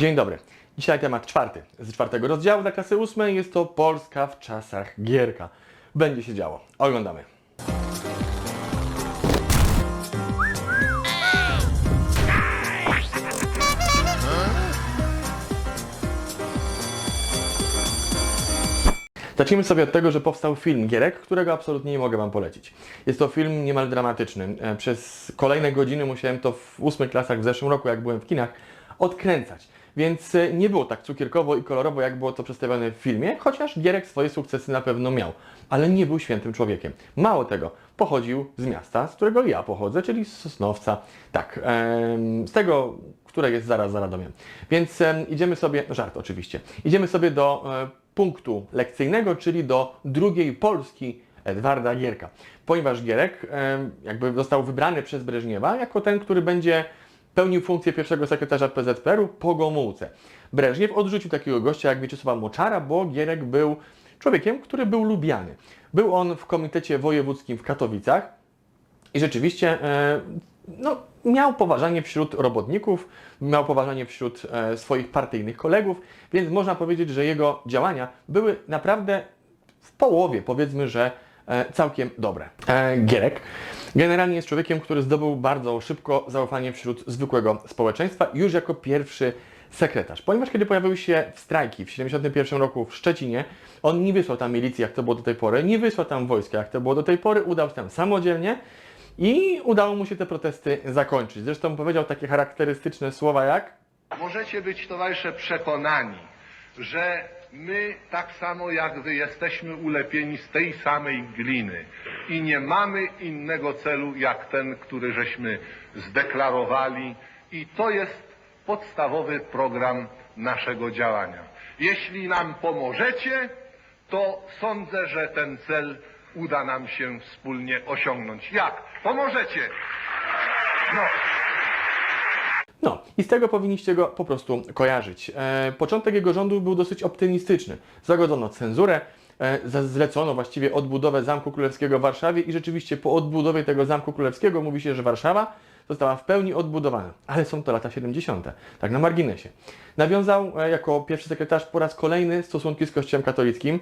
Dzień dobry. Dzisiaj temat czwarty. Z czwartego rozdziału dla klasy ósmej jest to Polska w czasach Gierka. Będzie się działo. Oglądamy. Zacznijmy sobie od tego, że powstał film Gierek, którego absolutnie nie mogę Wam polecić. Jest to film niemal dramatyczny. E, Przez kolejne godziny musiałem to w ósmych klasach w zeszłym roku, jak byłem w kinach, odkręcać. Więc e, nie było tak cukierkowo i kolorowo, jak było to przedstawione w filmie, chociaż Gierek swoje sukcesy na pewno miał, ale nie był świętym człowiekiem. Mało tego, pochodził z miasta, z którego ja pochodzę, czyli z Sosnowca. Tak, z tego, które jest zaraz za Radomiem. Więc em, idziemy sobie, żart oczywiście, idziemy sobie do e, punktu lekcyjnego, czyli do drugiej Polski Edwarda Gierka. Ponieważ Gierek jakby został wybrany przez Breżniewa jako ten, który będzie pełnił funkcję pierwszego sekretarza PZPR-u po Gomułce. Breżniew odrzucił takiego gościa jak Mieczysława Moczara, bo Gierek był człowiekiem, który był lubiany. Był on w Komitecie Wojewódzkim w Katowicach i rzeczywiście e, no, miał poważanie wśród robotników, miał poważanie wśród e, swoich partyjnych kolegów, więc można powiedzieć, że jego działania były naprawdę w połowie, powiedzmy, że całkiem dobre. E, Gierek generalnie jest człowiekiem, który zdobył bardzo szybko zaufanie wśród zwykłego społeczeństwa już jako pierwszy sekretarz. Ponieważ kiedy pojawiły się strajki w 1971 roku w Szczecinie, on nie wysłał tam milicji, jak to było do tej pory, nie wysłał tam wojska, jak to było do tej pory, udał się tam samodzielnie i udało mu się te protesty zakończyć. Zresztą powiedział takie charakterystyczne słowa jak Możecie być, towarzysze, przekonani, że my tak samo jak wy jesteśmy ulepieni z tej samej gliny i nie mamy innego celu jak ten, który żeśmy zdeklarowali i to jest podstawowy program naszego działania. Jeśli nam pomożecie, to sądzę, że ten cel uda nam się wspólnie osiągnąć. Jak? Pomożecie! No. No, i z tego powinniście go po prostu kojarzyć. E, początek jego rządu był dosyć optymistyczny. Zagodzono cenzurę, e, zlecono właściwie odbudowę Zamku Królewskiego w Warszawie i rzeczywiście po odbudowie tego Zamku Królewskiego mówi się, że Warszawa została w pełni odbudowana. Ale są to lata 70., tak na marginesie. Nawiązał e, jako pierwszy sekretarz po raz kolejny stosunki z Kościołem katolickim,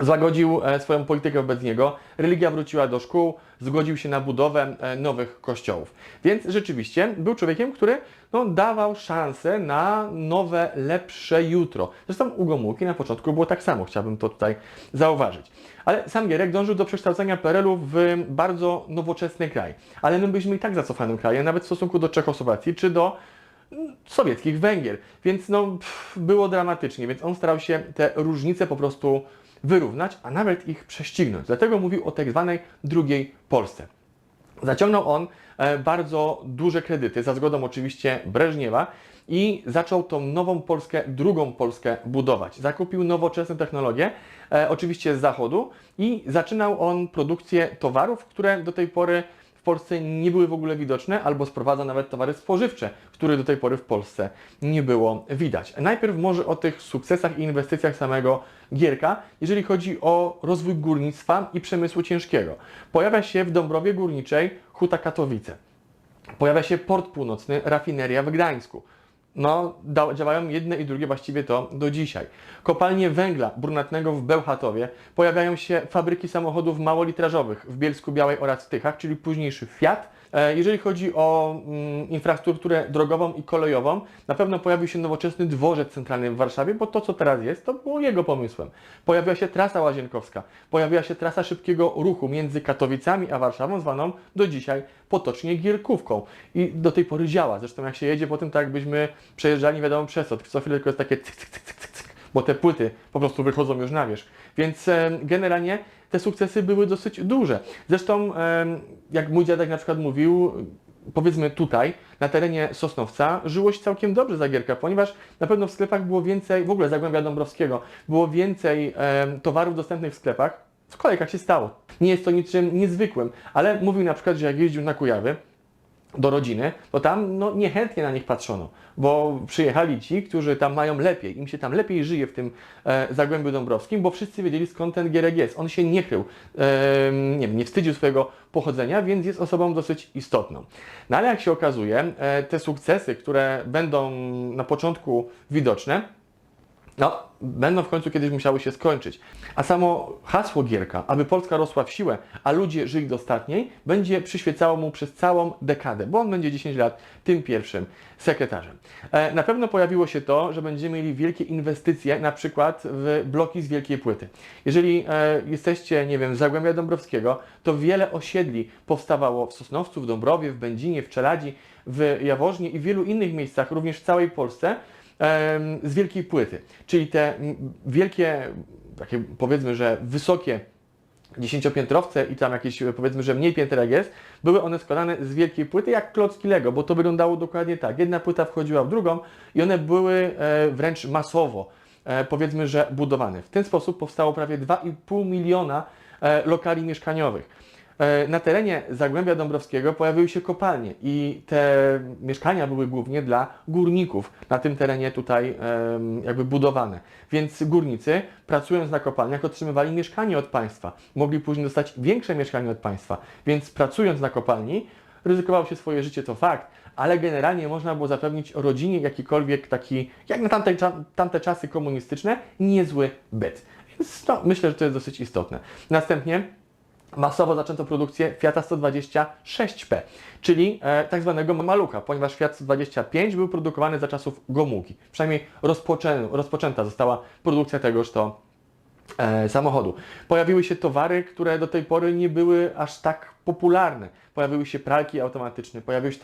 Złagodził e, swoją politykę wobec niego, religia wróciła do szkół, zgodził się na budowę e, nowych kościołów. Więc rzeczywiście był człowiekiem, który no, dawał szansę na nowe, lepsze jutro. Zresztą u Gomułki na początku było tak samo, chciałbym to tutaj zauważyć. Ale sam Gierek dążył do przekształcenia PRL-u w bardzo nowoczesny kraj. Ale my byliśmy i tak zacofanym krajem, nawet w stosunku do Czechosłowacji czy do sowieckich Węgier. Więc no, pff, było dramatycznie, więc on starał się te różnice po prostu wyrównać, a nawet ich prześcignąć. Dlatego mówił o tak zwanej drugiej Polsce. Zaciągnął on e, bardzo duże kredyty, za zgodą oczywiście Breżniewa i zaczął tą nową Polskę, drugą Polskę budować. Zakupił nowoczesne technologie, e, oczywiście z zachodu i zaczynał on produkcję towarów, które do tej pory Polsce nie były w ogóle widoczne, albo sprowadza nawet towary spożywcze, których do tej pory w Polsce nie było widać. Najpierw może o tych sukcesach i inwestycjach samego Gierka, jeżeli chodzi o rozwój górnictwa i przemysłu ciężkiego. Pojawia się w Dąbrowie Górniczej Huta Katowice. Pojawia się port północny, rafineria w Gdańsku. No, da, działają jedne i drugie właściwie to do dzisiaj. Kopalnie węgla brunatnego w Bełchatowie, pojawiają się fabryki samochodów małolitrażowych w Bielsku Białej oraz Tychach, czyli późniejszy Fiat. E, Jeżeli chodzi o mm, infrastrukturę drogową i kolejową, na pewno pojawił się nowoczesny dworzec centralny w Warszawie, bo to, co teraz jest, to było jego pomysłem. Pojawiła się trasa łazienkowska, pojawiła się trasa szybkiego ruchu między Katowicami a Warszawą, zwaną do dzisiaj potocznie Gierkówką. I do tej pory działa. Zresztą jak się jedzie po tym, tak jakbyśmy przejeżdżali, wiadomo przez co, chwilę tylko jest takie cyk, cyk, cyk, cyk, cyk, bo te płyty po prostu wychodzą już na wierzch. Więc em, generalnie te sukcesy były dosyć duże. Zresztą, jak mój dziadek na przykład mówił, powiedzmy tutaj, na terenie Sosnowca, żyło się całkiem dobrze za Gierka, ponieważ na pewno w sklepach było więcej, w ogóle Zagłębia Dąbrowskiego, było więcej towarów dostępnych w sklepach, w kolejkach się stało. Nie jest to niczym niezwykłym, ale mówił na przykład, że jak jeździł na Kujawy, do rodziny, to tam no, niechętnie na nich patrzono, bo przyjechali ci, którzy tam mają lepiej, im się tam lepiej żyje w tym e, Zagłębiu Dąbrowskim, bo wszyscy wiedzieli skąd ten Gierek jest. On się nie krył, e, nie, wiem, nie wstydził swojego pochodzenia, więc jest osobą dosyć istotną. No ale jak się okazuje, e, te sukcesy, które będą na początku widoczne, no, będą w końcu kiedyś musiały się skończyć. A samo hasło Gierka, aby Polska rosła w siłę, a ludzie żyli dostatniej, będzie przyświecało mu przez całą dekadę, bo on będzie 10 lat tym pierwszym sekretarzem. E, na pewno pojawiło się to, że będziemy mieli wielkie inwestycje, na przykład w bloki z wielkiej płyty. Jeżeli e, jesteście, nie wiem, z Zagłębia Dąbrowskiego, to wiele osiedli powstawało w Sosnowcu, w Dąbrowie, w Będzinie, w Czeladzi, w Jaworznie i w wielu innych miejscach, również w całej Polsce, z wielkiej płyty. Czyli te wielkie, takie powiedzmy, że wysokie dziesięciopiętrowce i tam jakieś powiedzmy, że mniej pięter jak jest, były one składane z wielkiej płyty jak klocki Lego, bo to wyglądało dokładnie tak. Jedna płyta wchodziła w drugą i one były e, wręcz masowo, e, powiedzmy, że budowane. W ten sposób powstało prawie 2,5 miliona e, lokali mieszkaniowych. E, Na terenie Zagłębia Dąbrowskiego pojawiły się kopalnie i te mieszkania były głównie dla górników na tym terenie tutaj jakby budowane. Więc górnicy pracując na kopalniach otrzymywali mieszkanie od państwa. Mogli później dostać większe mieszkanie od państwa. Więc pracując na kopalni ryzykowało się swoje życie, to fakt, ale generalnie można było zapewnić rodzinie jakikolwiek taki, jak na tamte, tamte czasy komunistyczne, niezły byt. Więc no, myślę, że to jest dosyć istotne. Następnie masowo zaczęto produkcję Fiata 126P, czyli e, tak zwanego malucha, ponieważ Fiat 125 był produkowany za czasów Gomułki. Przynajmniej rozpoczę, rozpoczęta została produkcja tegoż to e, samochodu. Pojawiły się towary, które do tej pory nie były aż tak popularne. Pojawiły się pralki automatyczne, pojawiły się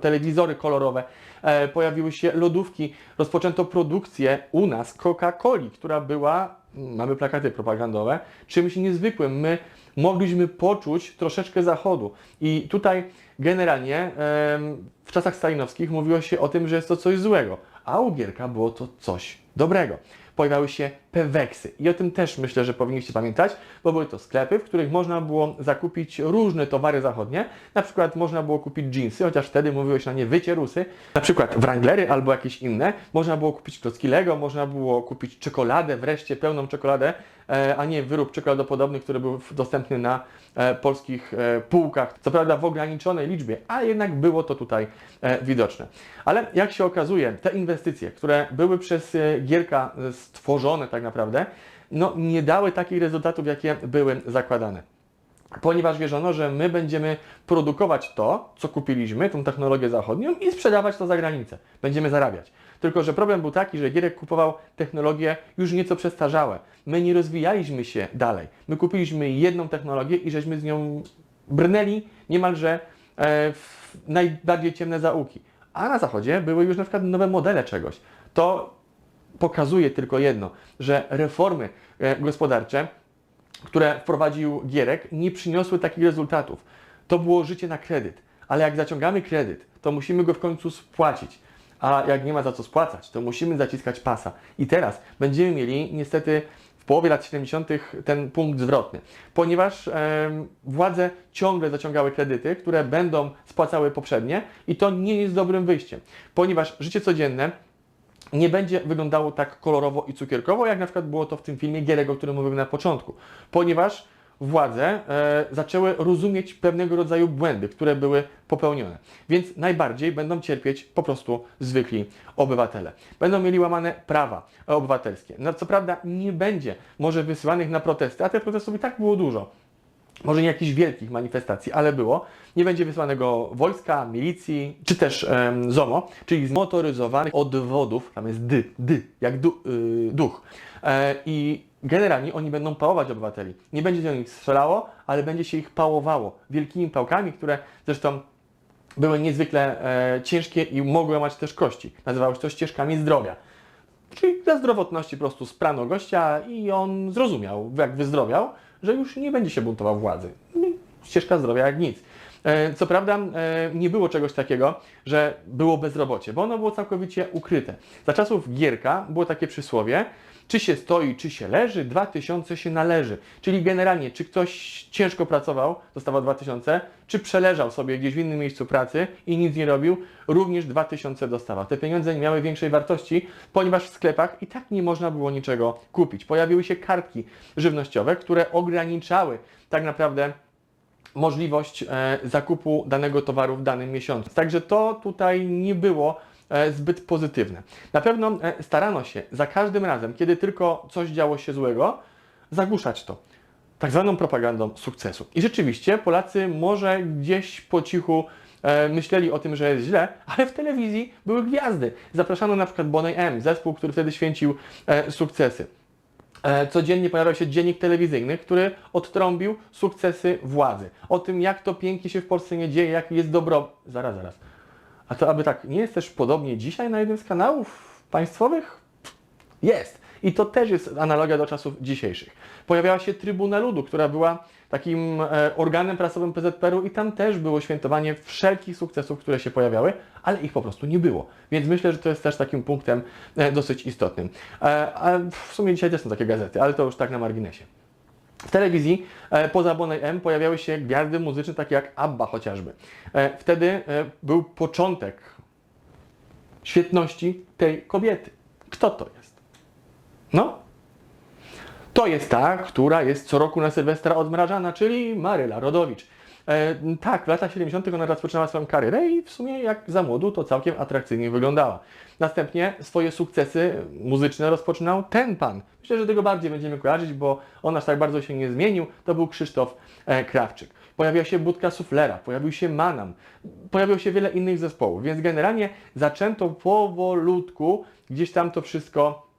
telewizory kolorowe, e, pojawiły się lodówki. Rozpoczęto produkcję u nas Coca-Coli, która była, mm, mamy plakaty propagandowe, czymś niezwykłym. My mogliśmy poczuć troszeczkę zachodu. I tutaj generalnie w czasach stalinowskich mówiło się o tym, że jest to coś złego, a u Gierka było to coś dobrego pojawiały się peweksy. I o tym też myślę, że powinniście pamiętać, bo były to sklepy, w których można było zakupić różne towary zachodnie. Na przykład można było kupić jeansy, chociaż wtedy mówiło się na nie wycierusy. Na przykład wranglery albo jakieś inne. Można było kupić klocki Lego, można było kupić czekoladę, wreszcie pełną czekoladę, a nie wyrób czekoladopodobny, który był dostępny na e, polskich e, półkach. Co prawda w ograniczonej liczbie, ale jednak było to tutaj e, widoczne. Ale jak się okazuje, te inwestycje, które były przez e, Gierka e, stworzone tak naprawdę, no nie dały takich rezultatów, jakie były zakładane. Ponieważ wierzono, że my będziemy produkować to, co kupiliśmy, tą technologię zachodnią i sprzedawać to za granicę. Będziemy zarabiać. Tylko, że problem był taki, że Gierek kupował technologie już nieco przestarzałe. My nie rozwijaliśmy się dalej. My kupiliśmy jedną technologię i żeśmy z nią brnęli niemalże e, w najbardziej ciemne zaułki. A na zachodzie były już na przykład nowe modele czegoś. To pokazuje tylko jedno, że reformy e, gospodarcze które wprowadził Gierek, nie przyniosły takich rezultatów. To było życie na kredyt, ale jak zaciągamy kredyt, to musimy go w końcu spłacić. A jak nie ma za co spłacać, to musimy zaciskać pasa. I teraz będziemy mieli niestety w połowie lat 70. ten punkt zwrotny, ponieważ em, władze ciągle zaciągały kredyty, które będą spłacały poprzednie i to nie jest dobrym wyjściem, ponieważ życie codzienne nie będzie wyglądało tak kolorowo i cukierkowo, jak na przykład było to w tym filmie Gierego, o którym mówiłem na początku. Ponieważ władze e, zaczęły rozumieć pewnego rodzaju błędy, które były popełnione. Więc najbardziej będą cierpieć po prostu zwykli obywatele. Będą mieli łamane prawa obywatelskie. No co prawda nie będzie może wysyłanych na protesty, a tych protestów i tak było dużo może nie jakichś wielkich manifestacji, ale było, nie będzie wysłanego wojska, milicji, czy też em, ZOMO, czyli zmotoryzowanych odwodów, tam jest dy, dy, jak du, y, duch. E, I generalnie oni będą pałować obywateli. Nie będzie do nich strzelało, ale będzie się ich pałowało wielkimi pałkami, które zresztą były niezwykle e, ciężkie i mogły mać też kości. Nazywały się to ścieżkami zdrowia. Czyli dla zdrowotności po prostu sprano gościa i on zrozumiał, jak wyzdrowiał, że już nie będzie się buntował władzy. No, Ścieżka zdrowia jak nic. E, Co prawda e, nie było czegoś takiego, że było bezrobocie, bo ono było całkowicie ukryte. Za czasów Gierka było takie przysłowie, czy się stoi, czy się leży, 2000 się należy. Czyli generalnie, czy ktoś ciężko pracował, dostawał 2000, czy przeleżał sobie gdzieś w innym miejscu pracy i nic nie robił, również 2000 dostawał. Te pieniądze nie miały większej wartości, ponieważ w sklepach i tak nie można było niczego kupić. Pojawiły się kartki żywnościowe, które ograniczały tak naprawdę możliwość e, zakupu danego towaru w danym miesiącu. Także to tutaj nie było e, zbyt pozytywne. Na pewno e, starano się za każdym razem, kiedy tylko coś działo się złego, zagłuszać to tak zwaną propagandą sukcesu. I rzeczywiście Polacy może gdzieś po cichu myśleli o tym, że jest źle, ale w telewizji były gwiazdy. Zapraszano na przykład Boney M, zespół, który wtedy święcił sukcesy. E, Codziennie pojawiał się dziennik telewizyjny, który odtrąbił sukcesy władzy. O tym, jak to pięknie się w Polsce nie dzieje, jak jest dobro... Zaraz, zaraz. A to aby tak, nie jest też podobnie dzisiaj na jednym z kanałów państwowych? Jest. I to też jest analogia do czasów dzisiejszych. Pojawiała się Trybuna Ludu, która była takim e, organem prasowym PZPR-u i tam też było świętowanie wszelkich sukcesów, które się pojawiały, ale ich po prostu nie było. Więc myślę, że to jest też takim punktem e, dosyć istotnym. E, a w sumie dzisiaj też są takie gazety, ale to już tak na marginesie. W telewizji poza Boney M pojawiały się gwiazdy muzyczne takie jak ABBA chociażby. Wtedy był początek świetności tej kobiety. Kto to jest? No, to jest ta, która jest co roku na Sylwestra odmrażana, czyli Maryla Rodowicz. E, tak, w latach 70. ona rozpoczynała swoją karierę i w sumie jak za młodu to całkiem atrakcyjnie wyglądała. Następnie swoje sukcesy muzyczne rozpoczynał ten pan. Myślę, że tego bardziej będziemy kojarzyć, bo on aż tak bardzo się nie zmienił. To był Krzysztof e, Krawczyk. Pojawiła się Budka Suflera, pojawił się Manam, pojawiło się wiele innych zespołów, więc generalnie zaczęto powolutku gdzieś tam to wszystko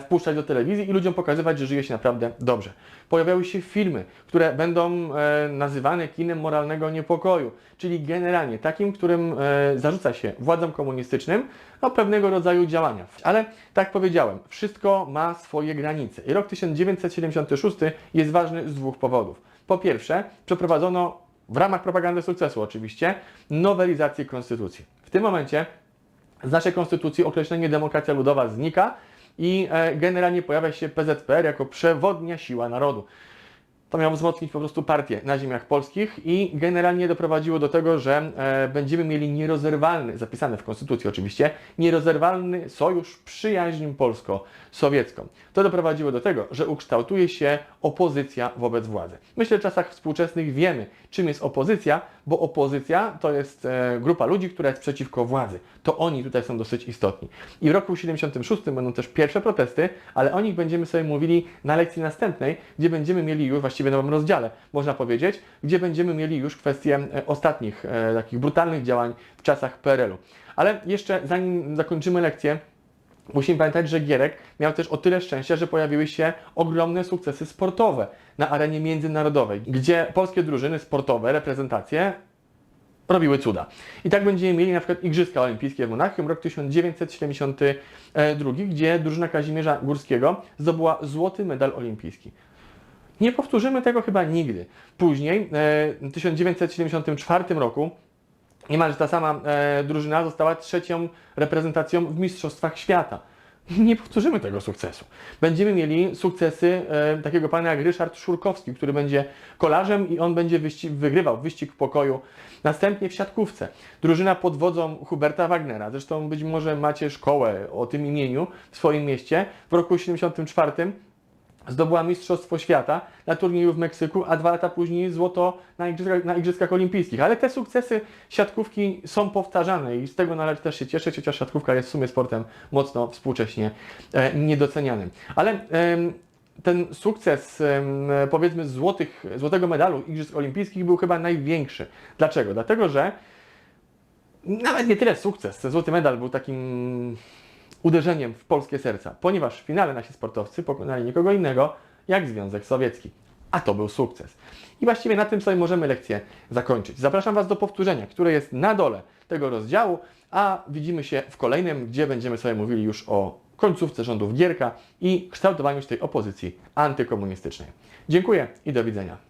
wpuszczać do telewizji i ludziom pokazywać, że żyje się naprawdę dobrze. Pojawiały się filmy, które będą e, nazywane kinem moralnego niepokoju, czyli generalnie takim, którym e, zarzuca się władzom komunistycznym no, pewnego rodzaju działania. Ale tak powiedziałem, wszystko ma swoje granice i rok 1976 jest ważny z dwóch powodów. Po pierwsze, przeprowadzono w ramach propagandy sukcesu oczywiście nowelizację konstytucji. W tym momencie z naszej konstytucji określenie demokracja ludowa znika i e, generalnie pojawia się PZPR jako przewodnia siła narodu. To miało wzmocnić po prostu partię na ziemiach polskich i generalnie doprowadziło do tego, że e, będziemy mieli nierozerwalny, zapisane w Konstytucji oczywiście, nierozerwalny sojusz przyjaźń polsko-sowiecką. To doprowadziło do tego, że ukształtuje się opozycja wobec władzy. Myślę, że w czasach współczesnych wiemy, czym jest opozycja, bo opozycja to jest e, grupa ludzi, która jest przeciwko władzy. To oni tutaj są dosyć istotni. I w roku 76 będą też pierwsze protesty, ale o nich będziemy sobie mówili na lekcji następnej, gdzie będziemy mieli już, właściwie nowym rozdziale, można powiedzieć, gdzie będziemy mieli już kwestie e, ostatnich e, takich brutalnych działań w czasach PRL-u. Ale jeszcze zanim zakończymy lekcję, Musimy pamiętać, że Gierek miał też o tyle szczęścia, że pojawiły się ogromne sukcesy sportowe na arenie międzynarodowej, gdzie polskie drużyny sportowe, reprezentacje robiły cuda. I tak będziemy mieli na przykład Igrzyska Olimpijskie w Monachium, rok 1972, gdzie drużyna Kazimierza Górskiego zdobyła złoty medal olimpijski. Nie powtórzymy tego chyba nigdy. Później, e, w 1974 roku, niemalże ta sama e, drużyna została trzecią reprezentacją w Mistrzostwach Świata. Nie powtórzymy tego sukcesu. Będziemy mieli sukcesy e, takiego pana jak Ryszard Szurkowski, który będzie kolarzem i on będzie wyścig, wygrywał wyścig w pokoju. Następnie w siatkówce. Drużyna pod wodzą Huberta Wagnera. Zresztą być może macie szkołę o tym imieniu w swoim mieście. W roku 1974 zdobyła Mistrzostwo Świata na turnieju w Meksyku, a dwa lata później złoto na Igrzyskach, na Igrzyskach Olimpijskich. Ale te sukcesy siatkówki są powtarzane i z tego należy też się cieszyć, chociaż siatkówka jest w sumie sportem mocno współcześnie e, niedocenianym. Ale em, ten sukces, powiedzmy, złotych, złotego medalu Igrzysk Olimpijskich był chyba największy. Dlaczego? Dlatego, że nawet nie tyle sukces, ten złoty medal był takim uderzeniem w polskie serca, ponieważ w finale nasi sportowcy pokonali nikogo innego jak Związek Sowiecki. A to był sukces. I właściwie na tym sobie możemy lekcję zakończyć. Zapraszam Was do powtórzenia, które jest na dole tego rozdziału, a widzimy się w kolejnym, gdzie będziemy sobie mówili już o końcówce rządów Gierka i kształtowaniu się tej opozycji antykomunistycznej. Dziękuję i do widzenia.